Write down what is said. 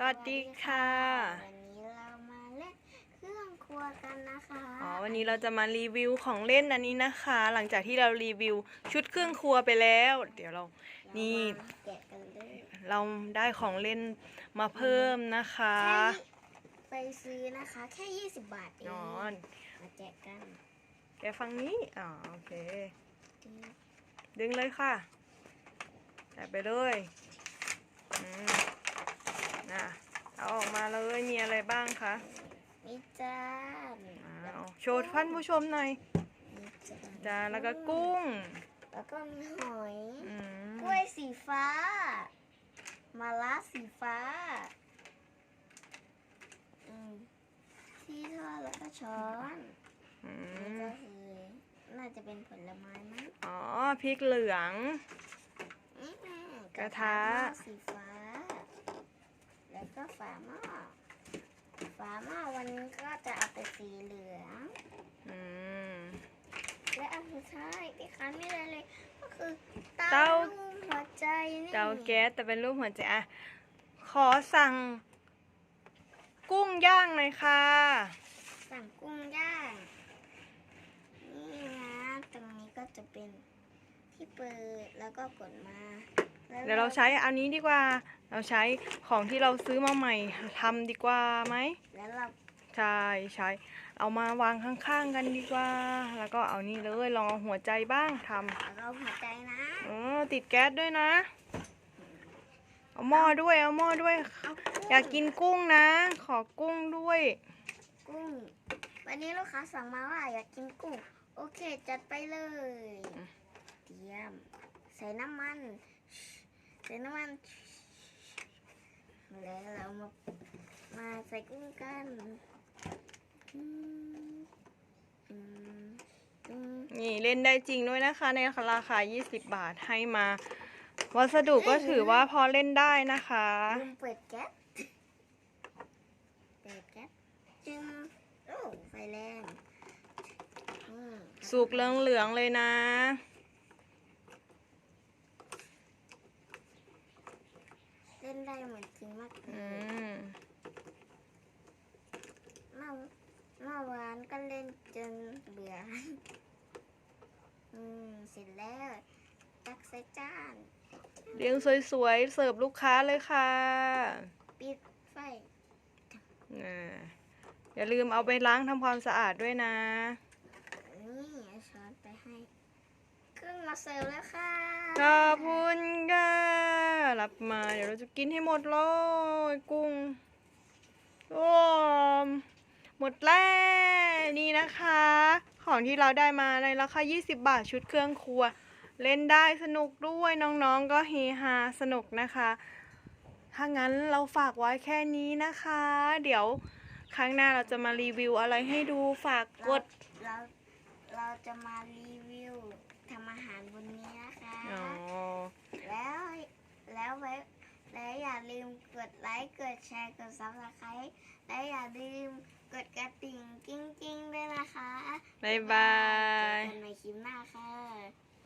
สวัสดีค่ะ วันนี้เรามาเล่นเครื่องครัวกันนะคะ อ๋อ วันนี้เราจะมารีวิวของเล่นอันนี้นะคะ หลังจากที่เรารีวิวชุดเครื่องครัวไปแล้ว เดี๋ยวเรา นี่เรามาแกะกันเลยเราได้ของเล่นมาเพิ่มนะคะ แค่ไปซื้อนะคะ แค่ 20 บาทเองนอนมาแกะกันแกฟังนี้ อ๋อ โอเค ดึงเลยค่ะแตะไปเลย อืม น่ะเอาออกมาเลยมีอะไรบ้างคะมีจานอ้าวโชว์ท่านผู้ชมหน่อยมีจานจานแล้วก็กุ้ง แล้วก็มีหอยอืมกล้วยสีฟ้า มาลาสีฟ้าอืมที่ทอดแล้วก็ช้อนอืนี่มก็คือน่าจะเป็นผลไม้มั้งอ๋อพริกเหลืองอืมกระทะหม้อสีฟ้า แล้วก็ฝาหม้อฝาหม้อวันนี้ก็จะเอาไปสีเหลือง อืม และอันสุดท้ายที่ขาดไม่ได้เลย ก็คือเตาเตา รูปหัวใจนี่เตาแก๊สแต่เป็นรูปหัวใจอะขอสั่ง กุ้งย่างหน่อยค่ะ สั่งกุ้งย่างนี่นะตรงนี้ก็จะเป็นที่เปิดแล้วก็กดมาแล้ว เดี๋ยวเราใช้อันนี้ดีกว่า เราใช้ของที่เราซื้อมาใหม่ทำดีกว่าไหมแล้วเราใช่ใช้เอามาวางข้างๆกันดีกว่า แล้วก็เอานี่เลยลองเอาหัวใจบ้างทำแล้วก็หัวใจนะเออติดแก๊สด้วยนะ เอาหม้อด้วยเอาหม้อด้วย เอากุ้งอยากกินกุ้งนะ ขอกุ้งด้วย กุ้ง วันนี้ลูกค้าสั่งมาว่าอยากกินกุ้ง โอเค จัดไปเลยอืมเตรียม ใส่น้ำมัน ใส่น้ำมันแล้วเรามามาใส่กุ้งกันอืมอืมอืมนี่เล่นได้จริงด้วยนะคะ ในราคา 20 บาทให้มา วัสดุก็ถือว่าพอเล่นได้นะคะลืมเปิดแก๊สเปิดแก๊สจึงโอ้ไฟแรงอืมสุกเหลืองๆเลยนะ เล่นได้เหมือนจริงมากเล อื ย ม เมื่อเมื่อวานก็เล่นจนเบื่อ อืมเสร็จแล้วตักใส่จานเลี้ยงสวยๆ เสิร์ฟลูกค้าเลยค่ะปิดไฟอ่าอย่าลืมเอาไปล้างทำความสะอาดด้วยนะ นี่เอาช้อนไปให้เครื่องมาเสิร์ฟแล้วค่ะขอบคุณค่ะรับมาเดี๋ยวเราจะกินให้หมดเลยกุ้งโอ้มหมดแล้วนี่นะคะ ของที่เราได้มาในราคา 20 บาทชุดเครื่องครัว เล่นได้สนุกด้วยน้องๆ ก็เฮฮาสนุกนะคะ ถ้างั้นเราฝากไว้แค่นี้นะคะ เดี๋ยวครั้งหน้าเราจะมารีวิวอะไรให้ดูฝากกด เราเราจะมารีวิวทำอาหารบนนี้นะคะ อ๋อ แล้วแล้วไว้แล้วอย่าลืมกดไลค์ กดแชร์ กดซับสไครต์และอย่าลืมกดกระ ติ่ง